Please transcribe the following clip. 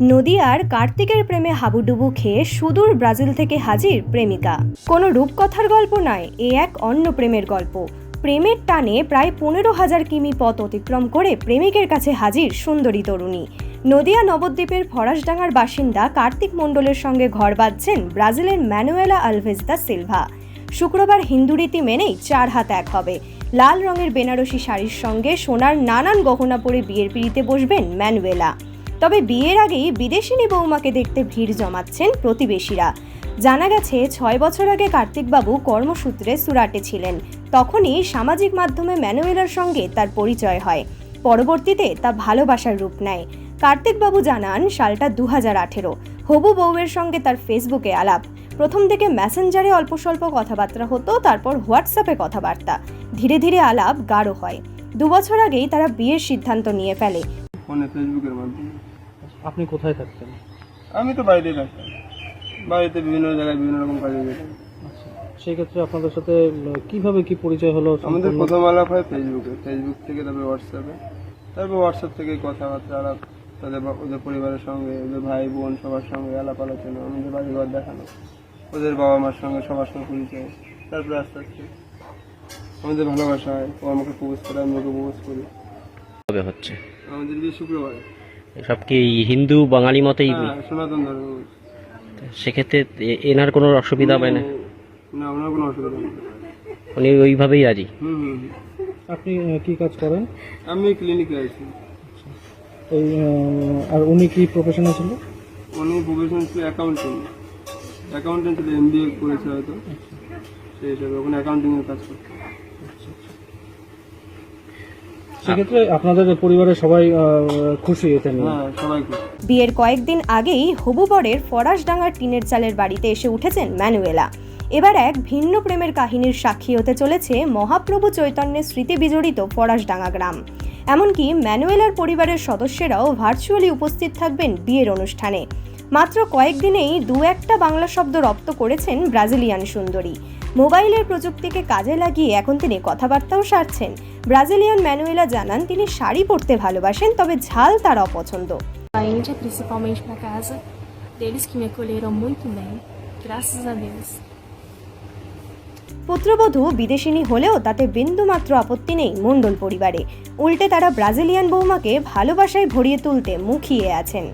নদিয়ার কার্তিকের প্রেমে হাবুডুবু খেয়ে সুদূর ব্রাজিল থেকে হাজির প্রেমিকা। কোনো রূপকথার গল্প নয়, এ এক অন্য প্রেমের গল্প। প্রেমের টানে প্রায় পনেরো হাজার কিমি পথ অতিক্রম করে প্রেমিকের কাছে হাজির সুন্দরী তরুণী। নদিয়া নবদ্বীপের ফরাসডাঙ্গার বাসিন্দা কার্তিক মণ্ডলের সঙ্গে ঘর বাঁধছেন ব্রাজিলের ম্যানুয়েলা আলভেজ দা সিলভা। শুক্রবার হিন্দু রীতি মেনেই চার হাত এক হবে। লাল রঙের বেনারসি শাড়ির সঙ্গে সোনার নানান গহনা পরে বিয়ের পিড়িতে বসবেন ম্যানুয়েলা। তবে বিয়ের আগেই বিদেশিনী বৌমাকে দেখতে ভিড় জমাচ্ছেন প্রতিবেশীরা। জানা গেছে, ছয় বছর আগে কার্তিকবাবু কর্মসূত্রে সুরাটে ছিলেন। তখনই সামাজিক মাধ্যমে ম্যানুয়েলার সঙ্গে তার পরিচয় হয়। পরবর্তীতে তা ভালোবাসার রূপ নেয়। কার্তিকবাবু জানান, সালটা দু হাজার আঠেরো। হবু বউয়ের সঙ্গে তার ফেসবুকে আলাপ। প্রথম থেকে মেসেঞ্জারে অল্প স্বল্প কথাবার্তা হতো, তারপর হোয়াটসঅ্যাপে কথাবার্তা। ধীরে ধীরে আলাপ গাঢ় হয়। দু বছর আগেই তারা বিয়ের সিদ্ধান্ত নিয়ে ফেলে। ফোনে ফেসবুকের মাধ্যমে। আপনি কোথায় থাকতেন? আমি তো বাড়িতেই থাকতাম। বাড়িতে বিভিন্ন জায়গায় বিভিন্ন রকম কাজে যেতাম। আচ্ছা সেই ক্ষেত্রে আপনাদের সাথে কীভাবে কি পরিচয় হলো? আমাদের প্রথম আলাপ হয় ফেসবুকে ফেসবুক থেকে তারপরে হোয়াটসঅ্যাপে তারপর হোয়াটসঅ্যাপ থেকে কথাবার্তা আলাপ তাদের ওদের পরিবারের সঙ্গে ওদের ভাই বোন সবার সঙ্গে আলাপ আলোচনা আমাদের বাড়ি ঘর দেখানো ওদের বাবা মার সঙ্গে সবার সঙ্গে পরিচয় তারপরে আস্তে আস্তে আমাদের ভালোবাসা হয়। ও আমাকে প্রবোজ করে আমি ওকে প্রবোজ করি হচ্ছে? আমাদের বিয়ে শুক্রবারে সব কি হিন্দু বাঙালি মতেই হ্যাঁ সনাতন ধর্ম। সেক্ষেত্রে এ- এনার কোনো অসুবিধা হবে না? না ওনার কোনো অসুবিধা নেই। উনি ওইভাবেই রাজি? হুম হুম হুম। আপনি কি কাজ করেন? আমি ক্লিনিকে আছি। এই আর উনি কি প্রফেশনে ছিল? উনি প্রফেশন ছিল অ্যাকাউন্টেন্ট অ্যাকাউন্টেন্ট ছিল এম বি এ করেছে হয়তো। সেই হিসাবে ওখানে অ্যাকাউন্টিংয়ের কাজ করতো। সেক্ষেত্রে আপনাদের পরিবারের সবাই খুশি নিয়ে। হ্যাঁ সবাই খুশি। বিয়ের কয়েকদিন আগেই হবু বরের ফরাসডাঙ্গার টিনের চালের বাড়িতে এসে উঠেছেন ম্যানুয়েলা। এবার এক ভিন্ন প্রেমের কাহিনীর সাক্ষী হতে চলেছে মহাপ্রভু চৈতন্যের স্মৃতি বিজড়িত ফরাসডাঙ্গা গ্রাম। এমনকি ম্যানুয়েলার পরিবারের সদস্যরাও ভার্চুয়ালি উপস্থিত থাকবেন বিয়ের অনুষ্ঠানে। মাত্র কয়েকদিনেই দু একটা বাংলা শব্দ রপ্ত করেছেন ব্রাজিলিয়ান সুন্দরী। মোবাইলের প্রযুক্তিকে কাজে লাগিয়ে এখন তিনি কথাবার্তাও সারছেন। ব্রাজিলিয়ান ম্যানুয়েলা জানান তিনি শাড়ি পরতে ভালোবাসেন তবে ঝাল তার অপছন্দ। Índia, principalmente para casa, deles que me acolheram muito bem, graças a Deus. পুত্রবধূ বিদেশিনী হলেও তাতে বিন্দুমাত্র আপত্তি নেই মণ্ডল পরিবারে। উল্টে তারা ব্রাজিলিয়ান বৌমাকে ভালোবাসায় ভরিয়ে তুলতে মুখিয়ে আছেন।